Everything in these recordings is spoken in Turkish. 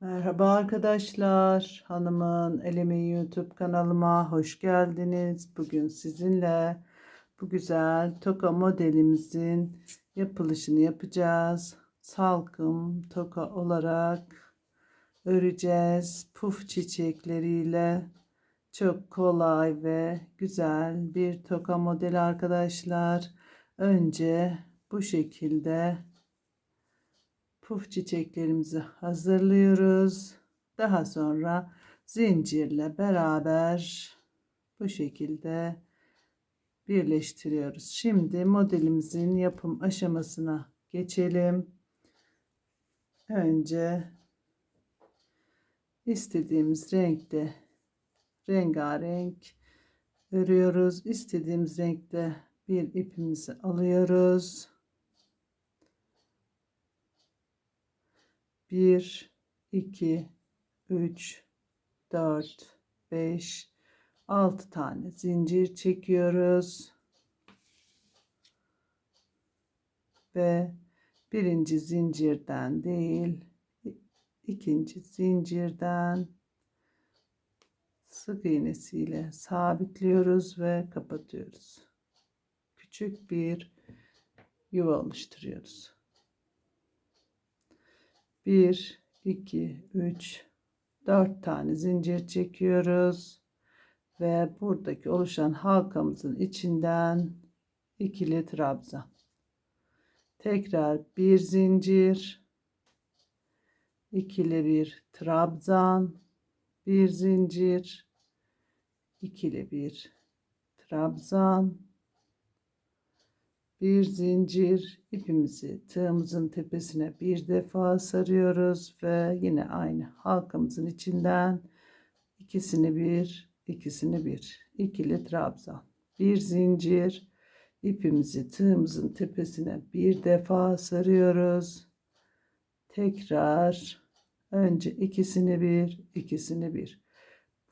Merhaba arkadaşlar. Hanımın Elemi YouTube kanalıma hoş geldiniz. Bugün sizinle bu güzel toka modelimizin yapılışını yapacağız. Salkım toka olarak öreceğiz. Puf çiçekleriyle çok kolay ve güzel bir toka modeli arkadaşlar. Önce bu şekilde puf çiçeklerimizi hazırlıyoruz. Daha sonra zincirle beraber bu şekilde birleştiriyoruz. Şimdi modelimizin yapım aşamasına geçelim. Önce istediğimiz renkte rengarenk örüyoruz. İstediğimiz renkte bir ipimizi alıyoruz. 1 2 3 4 5 6 tane zincir çekiyoruz. Ve birinci zincirden değil ikinci zincirden sık iğnesiyle sabitliyoruz ve kapatıyoruz. Küçük bir yuva oluşturuyoruz. 1 2 3 4 tane zincir çekiyoruz. Ve buradaki oluşan halkamızın içinden ikili trabzan. Tekrar bir zincir ikili bir trabzan bir zincir ikili bir trabzan bir zincir ipimizi tığımızın tepesine bir defa sarıyoruz ve yine aynı halkamızın içinden ikisini bir ikisini bir. İkili trabzan. Bir zincir ipimizi tığımızın tepesine bir defa sarıyoruz. Tekrar önce ikisini bir ikisini bir.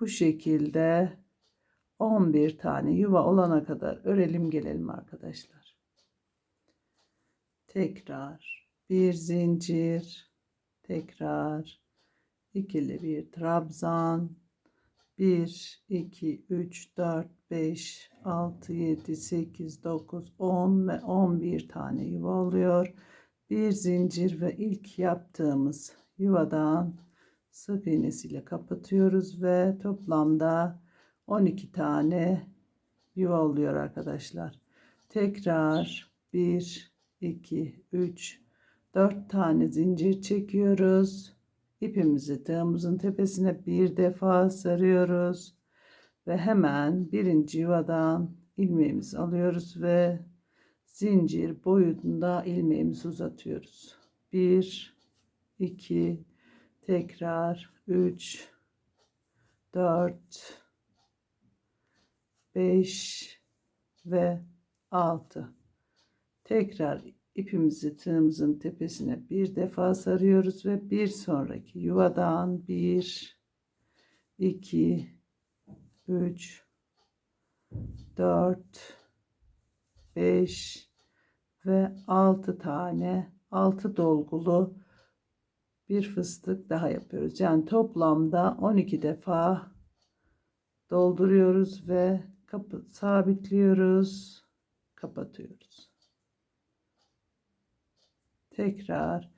Bu şekilde 11 tane yuva olana kadar örelim gelelim arkadaşlar tekrar bir zincir tekrar ikili bir trabzan. 1 2 3 4 5 6 7 8 9 10 ve 11 tane yuva oluyor. Bir zincir ve ilk yaptığımız yuvadan sık iğnesiyle kapatıyoruz ve toplamda 12 tane yuva oluyor arkadaşlar. Tekrar 1 2, 3, 4 tane zincir çekiyoruz. İpimizi tığımızın tepesine bir defa sarıyoruz. Ve hemen birinci yuvadan ilmeğimizi alıyoruz ve zincir boyunda ilmeğimizi uzatıyoruz. 1, 2, tekrar 3, 4, 5 ve 6. Tekrar ipimizi tığımızın tepesine bir defa sarıyoruz ve bir sonraki yuvadan bir, iki, üç, dört, beş ve altı tane altı dolgulu bir fıstık daha yapıyoruz. Yani toplamda 12 defa dolduruyoruz ve kapı sabitliyoruz, kapatıyoruz tekrar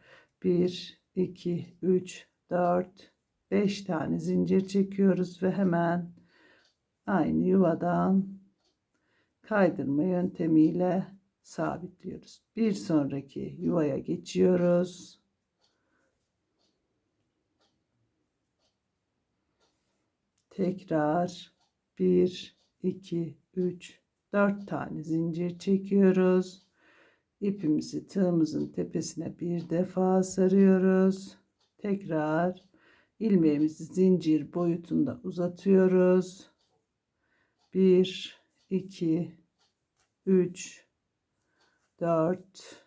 1 2 3 4 5 tane zincir çekiyoruz ve hemen aynı yuvadan kaydırma yöntemiyle sabitliyoruz. Bir sonraki yuvaya geçiyoruz. Tekrar 1 2 3 4 tane zincir çekiyoruz ipimizi tığımızın tepesine bir defa sarıyoruz. Tekrar ilmeğimizi zincir boyutunda uzatıyoruz. 1 2 3 4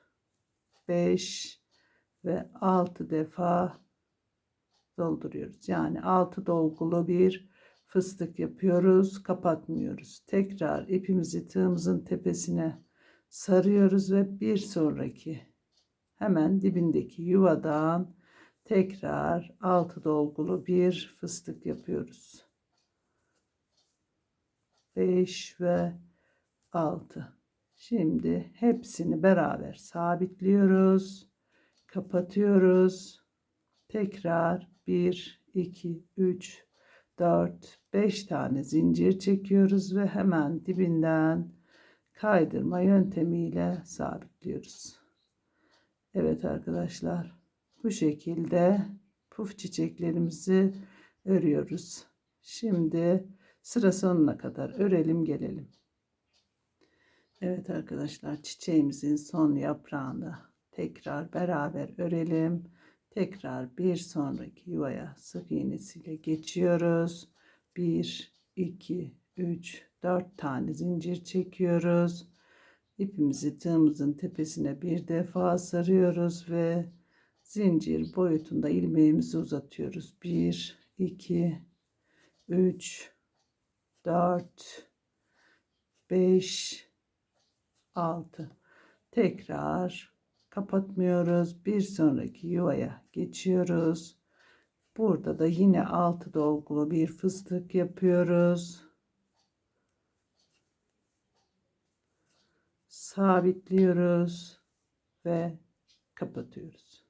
5 ve 6 defa dolduruyoruz. Yani 6 dolgulu bir fıstık yapıyoruz. Kapatmıyoruz. Tekrar ipimizi tığımızın tepesine sarıyoruz ve bir sonraki hemen dibindeki yuvadan tekrar altı dolgulu bir fıstık yapıyoruz. 5 ve 6. Şimdi hepsini beraber sabitliyoruz. Kapatıyoruz. Tekrar 1 2 3 4 5 tane zincir çekiyoruz ve hemen dibinden kaydırma yöntemiyle sabitliyoruz. Evet arkadaşlar bu şekilde puf çiçeklerimizi örüyoruz. Şimdi sıra sonuna kadar örelim gelelim. Evet arkadaşlar çiçeğimizin son yaprağını tekrar beraber örelim. Tekrar bir sonraki yuvaya sık iğnesiyle geçiyoruz. 1 2 3 4 tane zincir çekiyoruz. İpimizi tığımızın tepesine bir defa sarıyoruz ve zincir boyutunda ilmeğimizi uzatıyoruz. 1 2 3 4 5 6 tekrar kapatmıyoruz bir sonraki yuvaya geçiyoruz burada da yine altı dolgulu bir fıstık yapıyoruz sabitliyoruz ve kapatıyoruz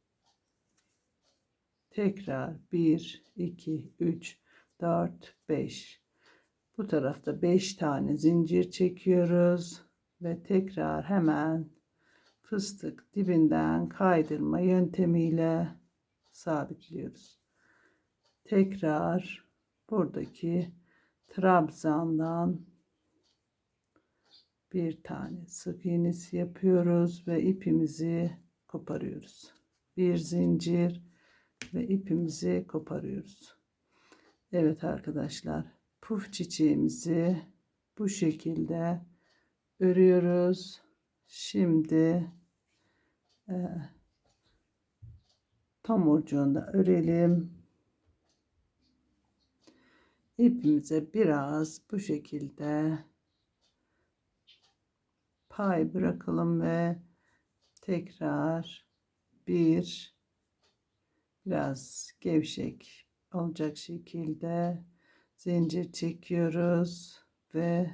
tekrar 1 2 3 4 5 bu tarafta 5 tane zincir çekiyoruz ve tekrar hemen fıstık dibinden kaydırma yöntemiyle sabitliyoruz. Tekrar buradaki trabzandan bir tane sık iğnesi yapıyoruz ve ipimizi koparıyoruz. Bir zincir ve ipimizi koparıyoruz. Evet arkadaşlar puf çiçeğimizi bu şekilde örüyoruz. Şimdi e, tam ucunda örelim. İpimize biraz bu şekilde pay bırakalım ve tekrar bir biraz gevşek olacak şekilde zincir çekiyoruz ve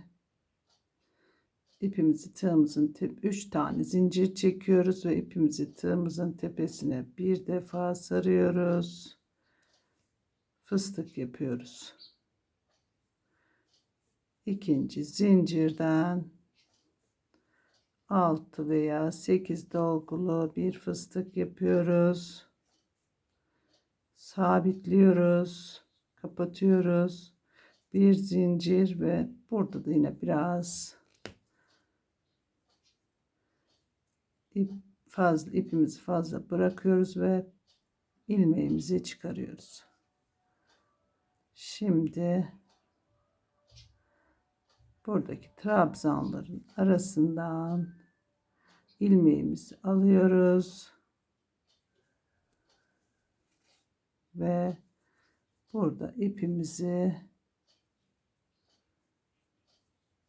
ipimizi tığımızın tep 3 tane zincir çekiyoruz ve ipimizi tığımızın tepesine bir defa sarıyoruz. Fıstık yapıyoruz. İkinci zincirden 6 veya 8 dolgulu bir fıstık yapıyoruz. Sabitliyoruz. Kapatıyoruz. Bir zincir ve burada da yine biraz ip fazla ipimizi fazla bırakıyoruz ve ilmeğimizi çıkarıyoruz. Şimdi buradaki trabzanların arasından ilmeğimizi alıyoruz ve burada ipimizi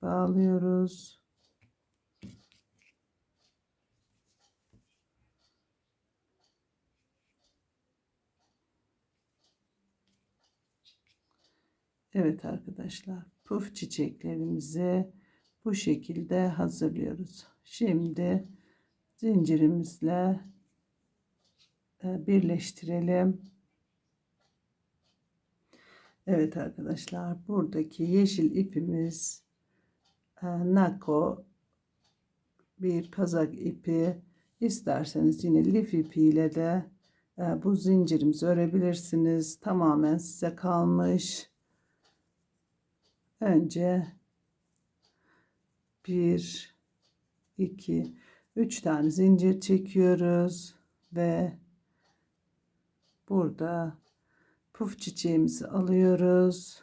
bağlıyoruz. Evet arkadaşlar puf çiçeklerimizi bu şekilde hazırlıyoruz. Şimdi zincirimizle e, birleştirelim. Evet arkadaşlar buradaki yeşil ipimiz e, nako bir kazak ipi isterseniz yine lif ipiyle de e, bu zincirimizi örebilirsiniz. Tamamen size kalmış önce bir iki üç tane zincir çekiyoruz ve burada puf çiçeğimizi alıyoruz.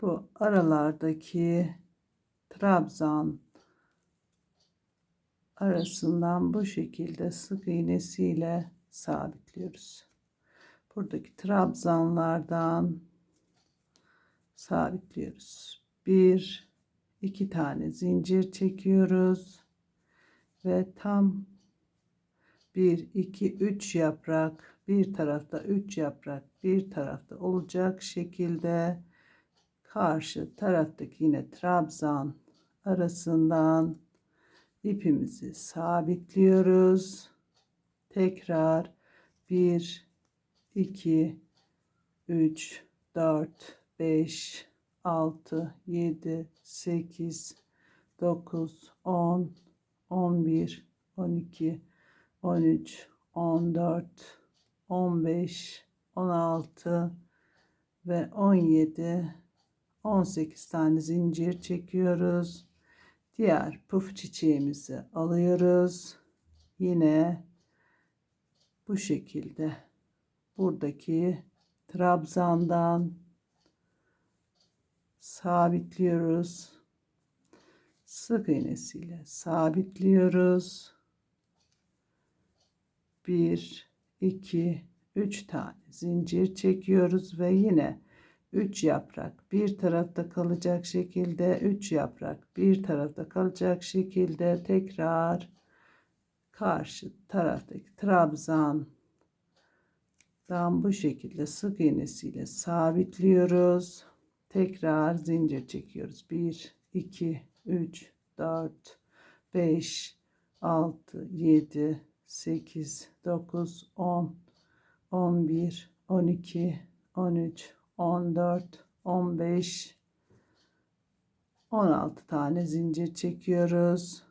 Bu aralardaki trabzan arasından bu şekilde sık iğnesiyle sabitliyoruz. Buradaki trabzanlardan sabitliyoruz. Bir, iki tane zincir çekiyoruz ve tam bir, iki, üç yaprak bir tarafta 3 yaprak bir tarafta olacak şekilde karşı taraftaki yine trabzan arasından ipimizi sabitliyoruz. Tekrar 1 2 3 4 5 6 7 8 9 10 11 12 13 14 15 16 ve 17 18 tane zincir çekiyoruz. Diğer puf çiçeğimizi alıyoruz. Yine bu şekilde buradaki trabzandan sabitliyoruz. Sık iğnesiyle sabitliyoruz. 1 2 3 tane zincir çekiyoruz ve yine 3 yaprak bir tarafta kalacak şekilde 3 yaprak bir tarafta kalacak şekilde tekrar karşı taraftaki trabzan bu şekilde sık iğnesiyle sabitliyoruz. Tekrar zincir çekiyoruz. 1 2 3 4 5 6 7 8 9 10 11 12 13 14 15 16 tane zincir çekiyoruz.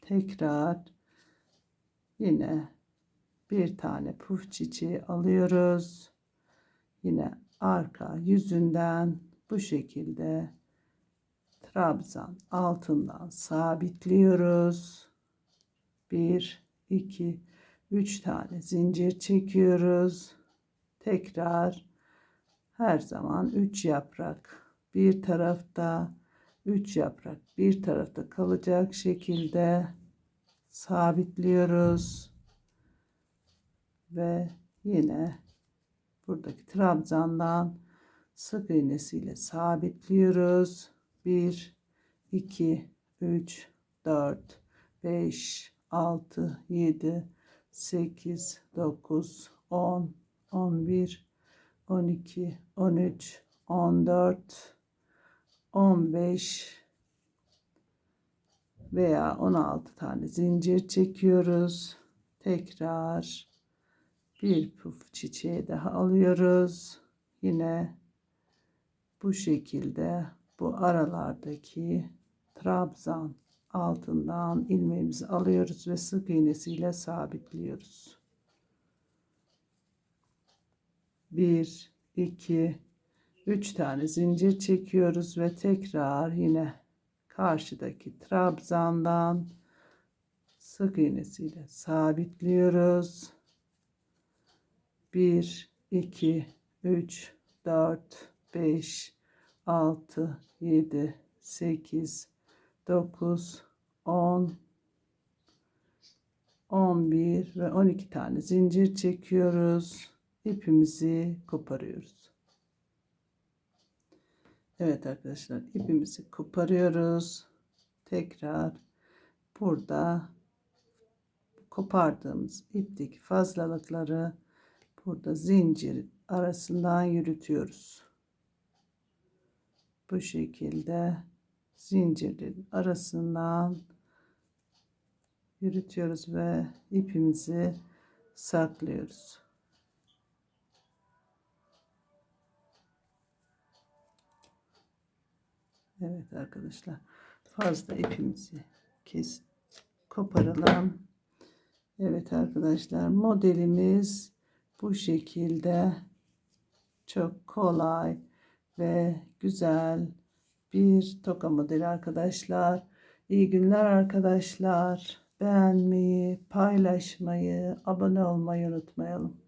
Tekrar yine bir tane puf çiçeği alıyoruz. Yine arka yüzünden bu şekilde trabzan altından sabitliyoruz. 1 2 3 tane zincir çekiyoruz. Tekrar her zaman 3 yaprak bir tarafta 3 yaprak bir tarafta kalacak şekilde sabitliyoruz ve yine buradaki trabzandan sık iğnesiyle sabitliyoruz 1 2 3 4 5 6 7 8 9 10 11 12 13 14 15 veya 16 tane zincir çekiyoruz. Tekrar bir puf çiçeği daha alıyoruz. Yine bu şekilde bu aralardaki trabzan altından ilmeğimizi alıyoruz ve sık iğnesiyle sabitliyoruz. 1 2 3 tane zincir çekiyoruz ve tekrar yine karşıdaki trabzandan sık iğnesiyle sabitliyoruz. 1 2 3 4 5 6 7 8 9 10 11 ve 12 tane zincir çekiyoruz. İpimizi koparıyoruz. Evet arkadaşlar ipimizi koparıyoruz. Tekrar burada kopardığımız ipteki fazlalıkları burada zincir arasından yürütüyoruz. Bu şekilde zincirlerin arasından yürütüyoruz ve ipimizi saklıyoruz. Evet arkadaşlar fazla ipimizi kes koparalım. Evet arkadaşlar modelimiz bu şekilde çok kolay ve güzel bir toka modeli arkadaşlar. İyi günler arkadaşlar. Beğenmeyi, paylaşmayı, abone olmayı unutmayalım.